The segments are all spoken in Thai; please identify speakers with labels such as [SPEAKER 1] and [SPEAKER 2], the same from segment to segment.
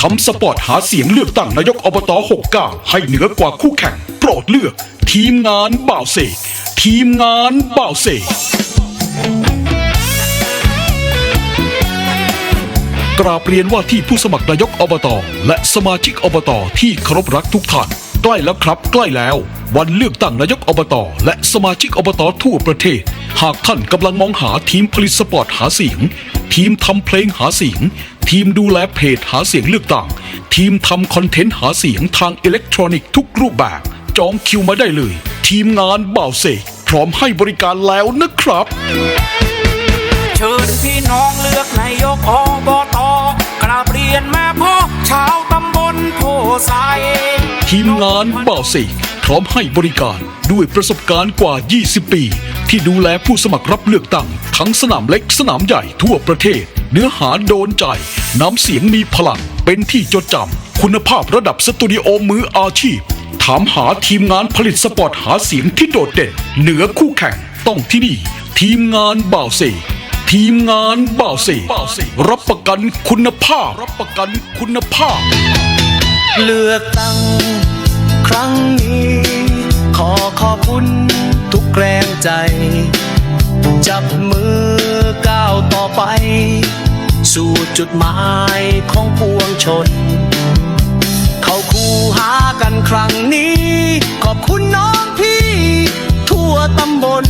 [SPEAKER 1] ทำสปอร์ตหาเสียงเลือกตั้งนายกอบต69 ให้เหนือกว่าคู่แข่ง โปรดเลือก ทีมงานบ่าวเสกทีมงานบ่าวเสกกราบเรียนว่าที่ผู้สมัครนายกอบต และสมาชิกอบต ที่เคารพรักทุกท่าน ใกล้แล้วครับ ใกล้แล้ว วันเลือกตั้งนายกอบต และสมาชิกอบตทั่วประเทศ หากท่านกำลังมองหาทีมผลิตสปอร์ตหาเสียง ทีมทำเพลงหาเสียง ทีมดูแลเพจหาเสียงเลือกตั้ง ทีมทำคอนเทนต์หาเสียงทางอิเล็กทรอนิกส์ทุกรูปแบบ จองคิวมาได้เลย ทีมงานบ่าวเสกพร้อมให้บริการแล้วนะครับ
[SPEAKER 2] เชิญพี่น้องเลือกนายกอบตกราบเรียนแม่พ่อชาวตำบลโพไซ
[SPEAKER 1] ทีมงานบ่าวเสกพ ร้อมให้บริการด้วยประสบการณ์กว่า 20 ปี ที่ดูแลผู้สมัครรับเลือกตั้ง ทั้งสนามเล็กสนามใหญ่ทั่วประเทศ เนื้อหาโดนใจ น้ำเสียงมีพลัง เป็นที่จดจำคุณภาพระดับสตูดิโอมืออาชีพ ถามหาทีมงานผลิตสปอร์ตหาเสียงที่โดดเด่น เหนือคู่แข่งต้องที่นี่ ทีมงานบ่าวเสกทีมงานบ่าวเสกรับประกันคุณภาพ รับประกันคุณภาพ
[SPEAKER 3] เลือกตั้ง ครั้งนี้ ขอขอบคุณทุกแรงใจ จับมือก้าวต่อไป สู่จุดหมายของปวงชน เขาคูหากันครั้งนี้ ขอบคุณน้องพี่ ทั่วตำบล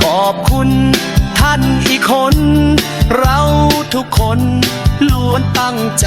[SPEAKER 3] ขอบคุณท่านอีกคน เราทุกคนล้วนตั้งใจ